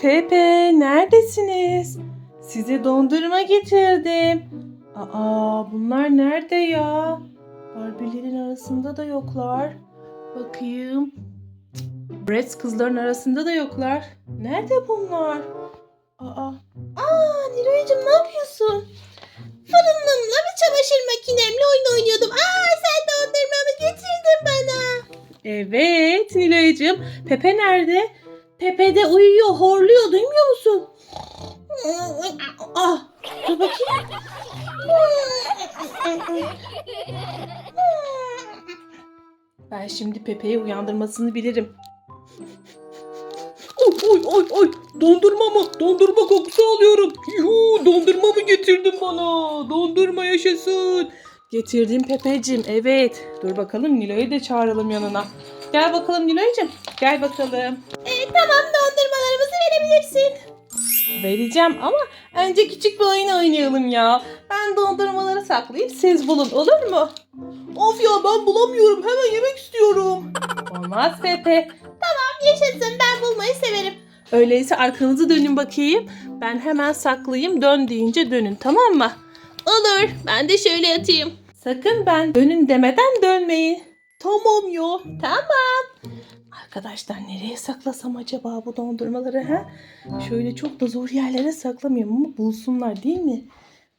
Pepe, neredesiniz? Size dondurma getirdim. Aa, bunlar nerede ya? Barbie'lerin arasında da yoklar. Bakayım. Bratz kızların arasında da yoklar. Nerede bunlar? Aa, Aa Nilo'cum ne yapıyorsun? Fırınımla ve çamaşır makinemle oyun oynuyordum. Aa sen dondurmamı getirdin bana. evet Nilay'cığım. Pepe nerede? Pepe uyuyor, horluyor. Duymuyor musun? Ah, dur bakayım. Ben şimdi Pepe'yi uyandırmasını bilirim. Oy oy oy oy dondurma mı? Dondurma kokusu alıyorum. Yuhu dondurma mı getirdin bana? Dondurma yaşasın. Getirdim Pepeciğim evet. Dur bakalım Nilo'yu da çağıralım yanına. Gel bakalım Nilo'cum. Gel bakalım. E, tamam dondurmalarımızı verebilirsin. Vereceğim ama önce küçük bir oyun oynayalım ya. Ben dondurmaları saklayıp siz bulun olur mu? Of ya ben bulamıyorum. Hemen yemek istiyorum. Olmaz Pepe. Yaşasın ben bulmayı severim. Öyleyse arkanızı dönün bakayım. Ben hemen saklayayım. Dön deyince dönün tamam mı? Olur ben de şöyle yatayım. Sakın ben dönün demeden dönmeyin. Tamam ya. Tamam. Arkadaşlar nereye saklasam acaba bu dondurmaları ha? Şöyle çok da zor yerlere saklamayayım ama bulsunlar değil mi?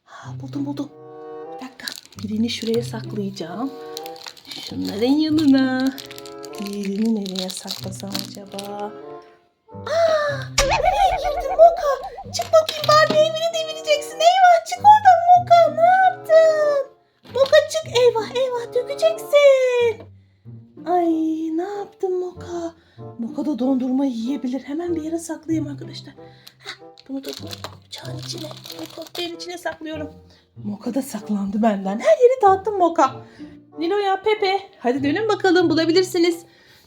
Ha, buldum buldum. Bir dakika. Birini şuraya saklayacağım. Şunların yanına. Diğerini nereye saklasam acaba? Nereye girdin Moka? Çık bakayım Barbie evini devireceksin. Eyvah çık oradan Moka. Ne yaptın? Moka çık. Eyvah eyvah dökeceksin. Ay ne yaptım Moka? Moka da dondurma yiyebilir. Hemen bir yere saklayayım arkadaşlar. Heh, bunu da bu bıçağın içine, helikopterin içine saklıyorum. Moka da saklandı benden. Her yeri dağıttım Moka. Nilo'ya, Pepe. Hadi dönün bakalım bulabilirsiniz.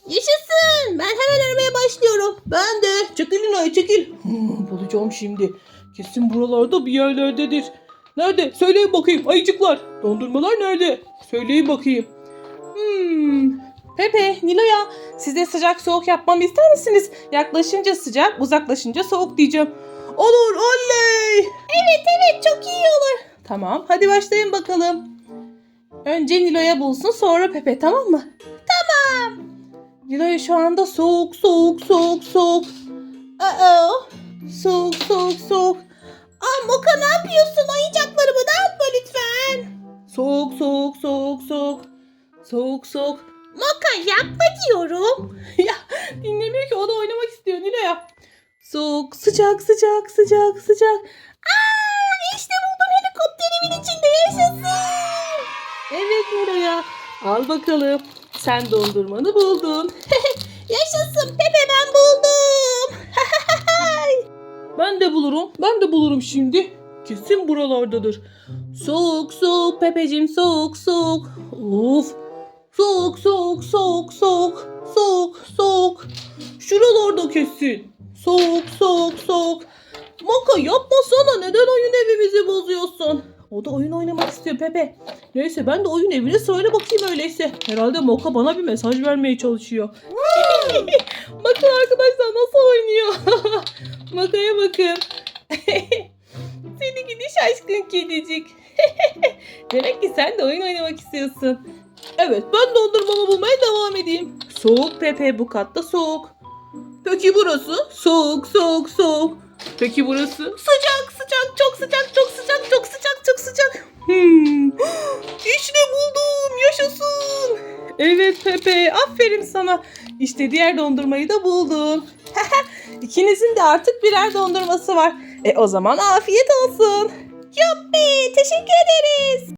Yaşasın. Ben hemen aramaya başlıyorum. Ben de. Çekil Nilo'ya çekil. Hmm, bulacağım şimdi. Kesin buralarda bir yerlerdedir. Nerede? Söyleyin bakayım ayıcıklar. Dondurmalar nerede? Söyleyin bakayım. Hmm. Pepe, Nilo'ya size sıcak soğuk yapmamı ister misiniz? Yaklaşınca sıcak, uzaklaşınca soğuk diyeceğim. Olur, oley. Evet evet çok iyi olur. Tamam, hadi başlayın bakalım. Önce Nilo'ya bulsun, sonra Pepe, tamam mı? Tamam. Nilo'ya şu anda soğuk, soğuk, soğuk, soğuk. Aa. Soğuk, soğuk, soğuk. Aa Moka ne yapıyorsun? Oyuncaklarımı dağıtma lütfen. Soğuk, soğuk, soğuk, soğuk. Soğuk, soğuk. Moka yapma diyorum. ya dinlemiyor ki o da oynamak istiyor Nilo'ya. Soğuk, sıcak, sıcak, sıcak, sıcak. Aa işte buldum helikopterimin içinde yaşasın. Evet Nilo'ya. Al bakalım. Sen dondurmanı buldun. Yaşasın Pepe ben buldum. Ben de bulurum. Ben de bulurum şimdi. Kesin buralardadır. Soğuk soğuk Pepeciğim soğuk soğuk. Of. Soğuk soğuk soğuk soğuk. Soğuk. Şuralarda kesin. Soğuk soğuk soğuk. Maka yapmasana neden oyun evimizi bozuyorsun? O da oyun oynamak istiyor Pepe. Neyse ben de oyun evine söyle bakayım öyleyse. Herhalde Moka bana bir mesaj vermeye çalışıyor. bakın arkadaşlar nasıl oynuyor. Makaya bakın. Seni gidi şaşkın kedicik. Demek ki sen de oyun oynamak istiyorsun. Evet ben dondurmamı bulmaya devam edeyim. Soğuk Pepe bu katta soğuk. Peki burası? Soğuk soğuk soğuk. Peki burası? Sıcak sıcak çok sıcak çok sıcak çok sıcak çok sıcak. Hmm. İşte buldum yaşasın. Evet Pepe aferin sana. İşte diğer dondurmayı da buldum. İkinizin de artık birer dondurması var. E o zaman afiyet olsun. Yuppi teşekkür ederiz.